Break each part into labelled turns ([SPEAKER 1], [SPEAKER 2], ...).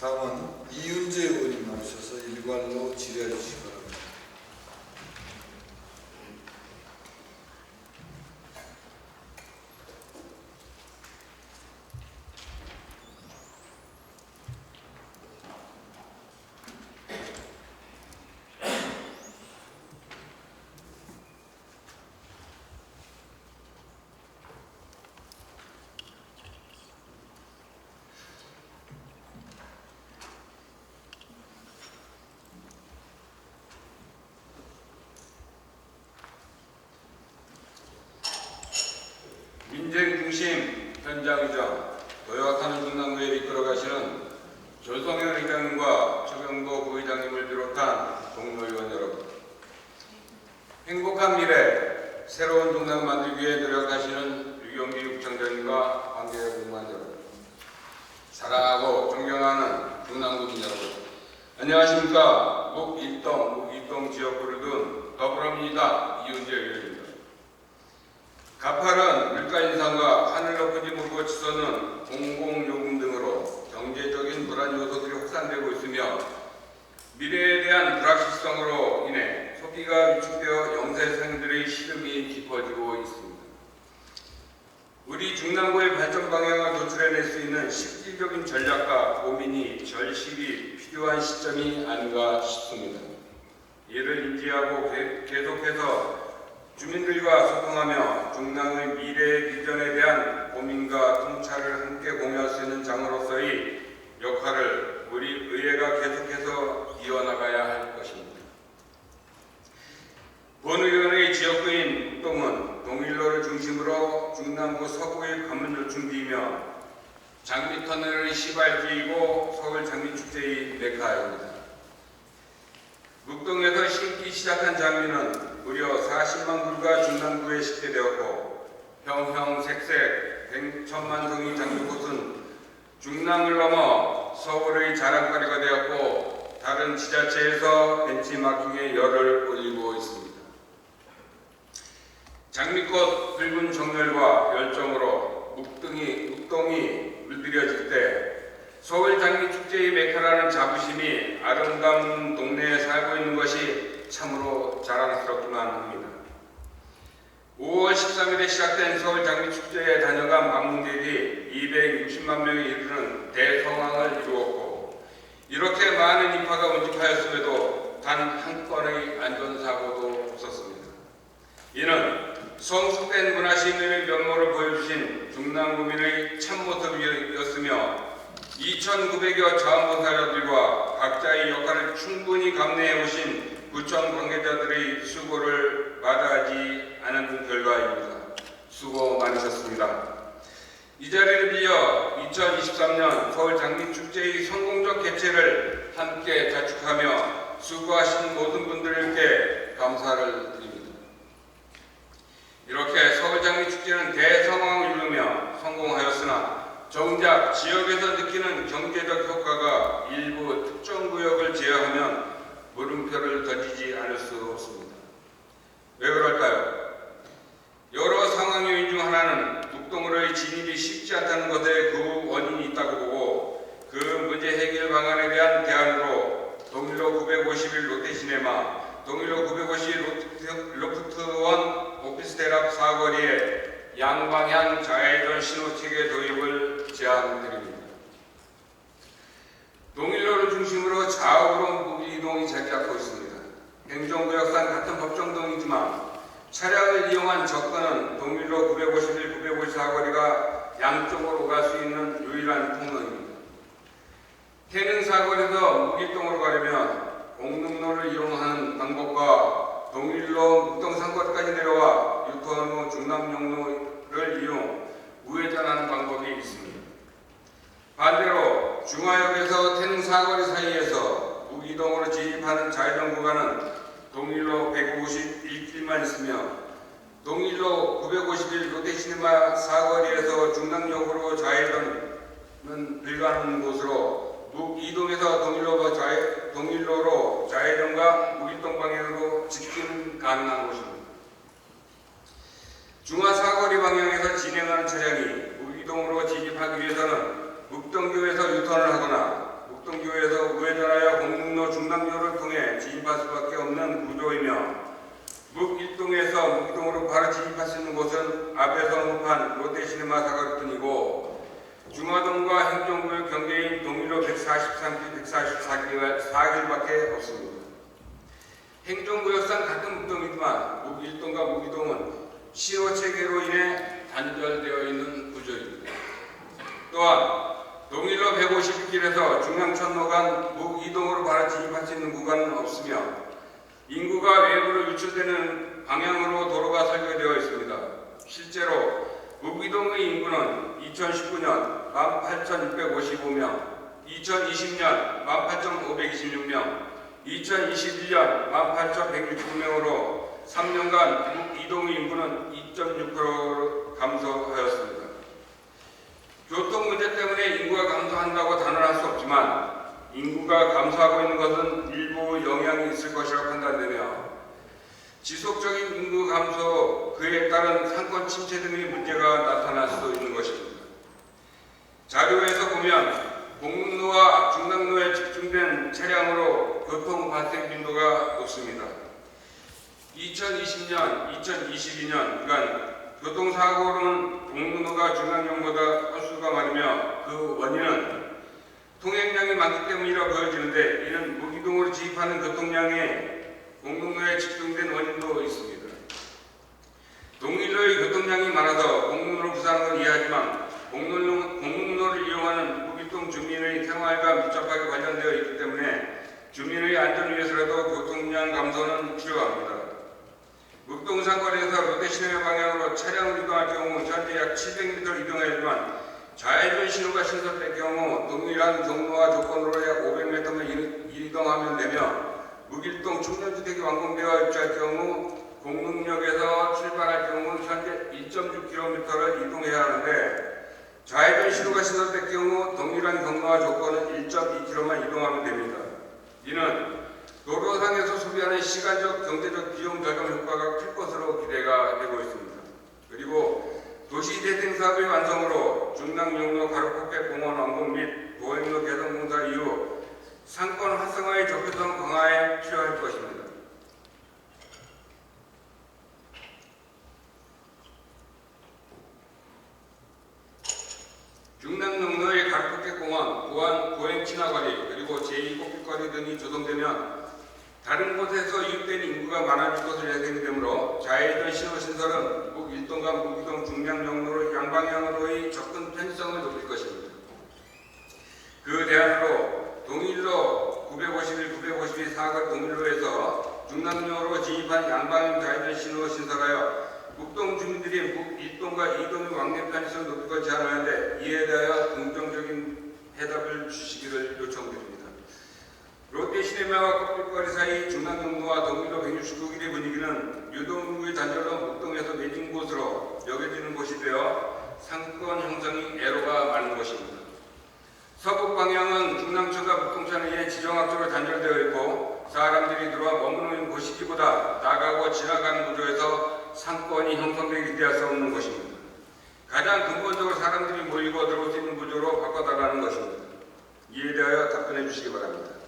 [SPEAKER 1] 다음은 이윤재 의원님 나오셔서 일괄로 질의해 주시기 바랍니다.
[SPEAKER 2] 민생 중심 현장의장 도약하는 중남구에 이끌어가시는 조성현 의장님과 최경도 부의장님을 비롯한 동료 의원 여러분 행복한 미래 새로운 중남 만들기 위해 노력하시는 유경기 구청장님과 관계 공무원 여러분 사랑하고 존경하는 중남구민 여러분 안녕하십니까 묵일동 묵일동 지역구를 둔 더불어민주당 이윤재 의원입니다. 가파른 물가 인상과 하늘 치솟는 공공요금 등으로 경제적인 불안 요소들이 확산되고 있으며 미래에 대한 불확실성으로 인해 소비가 위축되어 영세생들의 시름이 깊어지고 있습니다. 우리 중남부의 발전 방향을 도출해낼 수 있는 실질적인 전략과 고민이 절실히 필요한 시점이 아닌가 싶습니다. 이를 인지하고 계- 계속해서 주민들과 소통하며 중남의 미래 비전에 대한 고민과 통찰을 함께 공유할 수 있는 장으로서의 역할을 우리 의회가 계속해서 이어나가야 할 것입니다. 본 의원의 지역구인 동은 동일로를 중심으로 중남부 서구의 관문 요충지이며 장미터널의 시발지이고 서울 장미축제의 메카입니다. 묵동에서 심기 시작한 장미는 무려 40만 그루가 중남부에 식재되었고 형형색색 백천만 송이 장미꽃은 중남을 넘어 서울의 자랑거리가 되었고 다른 지자체에서 벤치마킹에 열을 올리고 있습니다. 장미꽃 붉은 정열과 열정으로 묵동이, 묵동이 물들여질 때 서울 장미축제의 메카라는 자부심이 아름다운 동네에 살고 있는 것이 참으로 자랑스럽기만 합니다. 5월 13일에 시작된 서울 장미축제에 다녀간 방문객이 260만 명에 이르는 대성황을 이루었고 이렇게 많은 인파가 운집하였음에도 단 한 건의 안전사고도 없었습니다. 이는 성숙된 문화시민의 면모를 보여주신 중남구민의 참모습이었으며 2,900여 자원봉사자들과 각자의 역할을 충분히 감내해 오신 구청 관계자들의 수고를 마다하지 않은 결과입니다. 수고 많으셨습니다. 이 자리를 빌려 2023년 서울 장미축제의 성공적 개최를 함께 자축하며 수고하신 모든 분들께 감사를 드립니다. 이렇게 서울 장미축제는 대성황을 이루며 성공하였으나 정작 지역에서 느끼는 경제적 효과가 일부 특정 구역을 제외하면 물음표를 던지지 않을 수 없습니다. 왜 그럴까요? 여러 상황 요인 중 하나는 북동으로의 진입이 쉽지 않다는 것에 그 원인이 있다고 보고 그 문제 해결 방안에 대한 대안으로 동일로 951 롯데시네마, 동일로 951 로프트- 로프트원 오피스텔 앞 사거리에 양방향 좌회전 신호체계 도입을 제안드립니다. 동일로를 중심으로 좌우로 이동이 자리 잡고 있습니다. 행정구역상 같은 법정동이지만 차량을 이용한 접근은 동일로 951, 954 거리가 양쪽으로 갈 수 있는 유일한 통로입니다. 태릉 사거리에서 무길동으로 가려면 공릉로를 이용하는 방법과 동일로 묵동 상거리까지 내려와 유턴 후 중남용로를 이용 우회전하는 방법이 있습니다. 반대로 중화역에서 태릉 사거리 사이에서 무기동으로 진입하는 좌회전 구간은 동일로 151길만 있으며 동일로 951 롯데시네마 사거리에서 중남역으로 좌회전은 불가능한 곳으로 묵이동에서 동일로 좌회, 동일로로 좌회전과 묵일동 방향으로 직진 가능한 곳입니다. 중화 사거리 방향에서 진행하는 차량이 묵이동으로 진입하기 위해서는 묵동교에서 유턴을 하거나 묵동 진입할 수밖에 없는 구조이며 북 1동에서 묵2동으로 바로 진입할 수 있는 곳은 앞에서 언급한 롯데시네마 사거리뿐이고 중화동과 행정구의 경계인 동일로 143길, 144길밖에 없습니다. 행정구역상 같은 묵동이지만 북 1동과 묵2동은 시호 체계로 인해 단절되어 있는 구조입니다. 또한 동일로 150길에서 중앙천로 간 무이동으로 바로 진입할 수 있는 구간은 없으며 인구가 외부로 유출되는 방향으로 도로가 설계되어 있습니다. 실제로 무기동의 인구는 2019년 18,655명, 2020년 18,526명, 2021년 18,169명으로 3년간 이동의 인구는 2.6% 감소하였습니다. 교통 문제 때문에 인구가 감소한다고 단언할 수 없지만 인구가 감소하고 있는 것은 일부 영향이 있을 것이라고 판단되며 지속적인 인구 감소 그에 따른 상권 침체 등의 문제가 나타날 수 있는 것입니다. 자료에서 보면 공로와 중랑로에 집중된 차량으로 교통 발생 빈도가 높습니다. 2020년, 2022년 그간 교통사고로는 공로가 중랑역보다 건수가 많으며 그 원인은 통행량이 많기 때문이라 보여지는데 이는 무기동으로 지입하는 교통량에 공로에 집중된 원인도 있습니다. 동일로의 교통량이 많아서 공로로 부산하는 건 이해하지만 공로를, 공로를 이용하는 무기동 주민의 생활과 밀접하게 관련되어 있기 때문에 주민의 안전을 위해서라도 교통량 감소는 필요합니다. 묵동 상권에서 롯데시내 방향으로 차량을 이동할 경우 현재 약 700m 이동하지만 신호가 신설될 경우 동일한 경로와 조건으로 약 500m만 이동하면 되며 무길동 청년주택이 완공되어 입주할 경우 공릉역에서 출발할 경우 현재 1.6km를 이동해야 하는데 좌회전 신호가 신설될 경우 동일한 경로와 조건은 1.2km만 이동하면 됩니다. 이는 도로상에서 소비하는 시간적, 경제적 비용 절감 효과가 클 것으로 기대가 되고 있습니다. 그리고 도시 재생 사업의 완성으로 중랑용로 가로폭백 공원 완공 및 보행로 개선 공사 이후 상권 활성화의 적극성 강화에 필요할 것입니다. 중랑용로의 가로폭백 공원, 보안 보행 친화거리 그리고 제2꽃길거리 등이 조성되면 다른 곳에서 유입된 인구가 많아질 것으로 예상되므로 좌회전 신호 신설은 북 일동과 무기동 중량 용로로 양방향으로의 접근 편의성을 높일 것입니다. 그 대안으로 동일로 951, 952 사각 동일로에서 중랑로로 진입한 양방향 좌회전 신호 신설하여 북동 주민들이 북일동과 이동의 왕래 편의성을 높일 것 제안하는데 이에 대하여 긍정적인 해답을 주시기를 요청드립니다. 롯데 시네마와 커피거리 사이 중랑용로와 동밀로 169길의 분위기는 유동인구의 단절로 목동에서 내진 곳으로 여겨지는 곳이 되어 상권 형성이 애로가 많은 것입니다. 서북 방향은 중랑천과 목동천 의해 지정학적으로 단절되어 있고 사람들이 들어와 머무는 곳이기보다 나가고 지나가는 구조에서 상권이 형성되기 기대할 수 없는 것입니다. 가장 근본적으로 사람들이 모이고 들어올 수 있는 구조로 바꿔달라는 것입니다. 이에 대하여 답변해 주시기 바랍니다.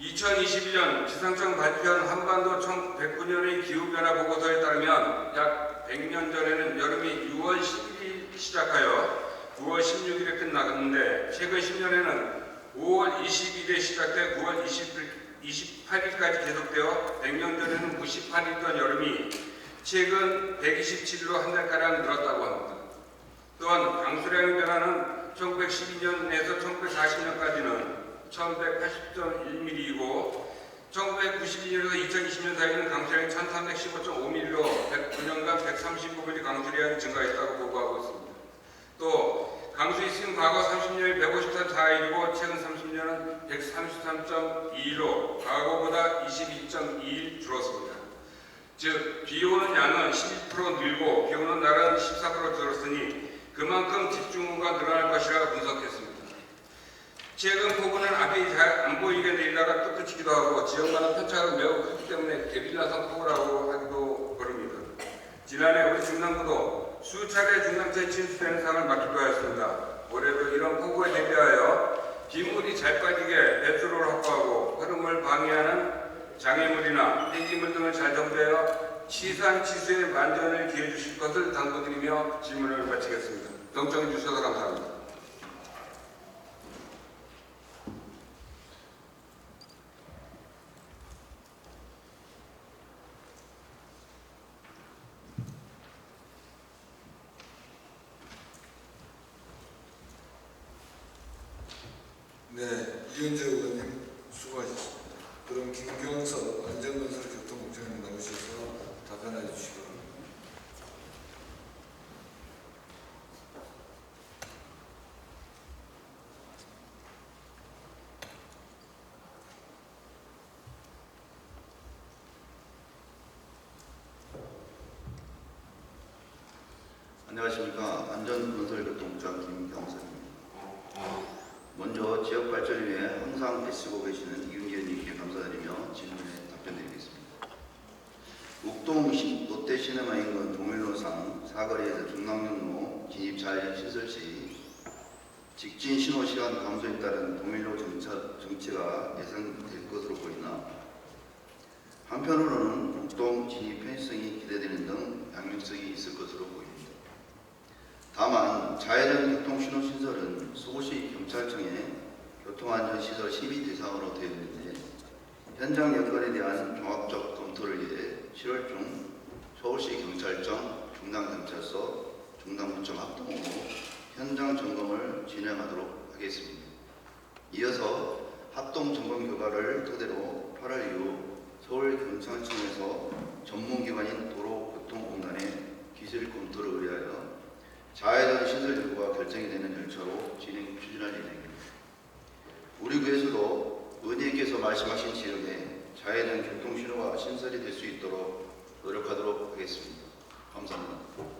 [SPEAKER 2] 2021년 기상청 발표한 한반도 1109년의 기후변화 보고서에 따르면 약 100년 전에는 여름이 6월 10일 시작하여 9월 16일에 끝나갔는데 최근 10년에는 5월 22일에 시작돼 9월 28일까지 계속되어 100년 전에는 98일던 여름이 최근 127일로 한 달가량 늘었다고 합니다. 또한 강수량의 변화는 1912년에서 1940년까지는 1180.1mm이고 1992년에서 2020년 사이에는 강수량이 1315.5mm로 109년간 139mm 강수량이 증가했다고 보고하고 있습니다. 또 강수의 시는 과거 30년에 154.4일이고 최근 30년은 133.2일로 과거보다 22.2일 줄었습니다. 즉 비오는 양은 11% 늘고 비오는 날은 14% 줄었으니 그만큼 집중호우가 늘어날 것이라 분석했습니다. 최근 폭우는 앞이 잘 안 보이게 내리다가 또 그치기도 하고 지역마다 편차가 매우 크기 때문에 게릴라성 폭우라고 하기도 그럽니다. 지난해 우리 중남부도 수차례 중남체에 침수되는 상을 맡기도 하였습니다. 올해도 이런 폭우에 대비하여 빗물이 잘 빠지게 배수로를 확보하고 흐름을 방해하는 장애물이나 폐기물 등을 잘 정비하여 치산 치수의 만전을 기해 주실 것을 당부드리며 질문을 마치겠습니다. 경청해 주셔서 감사합니다.
[SPEAKER 1] 네, 이현재 의원님 수고하셨습니다. 그럼 김경석 안전건설 교통국장님 나오셔서 답변해 주시기 바랍니다.
[SPEAKER 3] 안녕하십니까 안전건설교통부장 김경선입니다. 먼저 지역 발전 위에 항상 애쓰고 계시는 이윤기 의원님께 감사드리며 질문에 답변드리겠습니다. 시- 롯데시네마 인근 동일로상 사거리에서 중랑역로 진입 자해 시설 시 직진 신호 시간 감소에 따른 동일로 정차, 정체가 예상될 것으로 보이나 한편으로는 욱동 진입 편의성이 기대되는 등 양면성이 있을 것으로 보입니다. 다만 자해전 교통신호 신설은 수고시 경찰청의 교통안전시설 심의 대상으로 되어 있는데 현장 여건에 대한 종합적 검토를 위해 7월 중 서울시 경찰청, 중남경찰서, 중남구청 합동으로 현장 점검을 진행하도록 하겠습니다. 이어서 합동 점검 결과를 토대로 8월 이후 서울경찰청에서 전문기관인 도로교통공단에 기술 검토를 의뢰하여 자해전 신설 여부가 결정이 되는 절차로 진행 추진할 예정입니다. 우리 구에서도 의원님께서 말씀하신 지역에 자해전 교통신호가 신설이 될 수 있도록 노력하도록 하겠습니다. 감사합니다.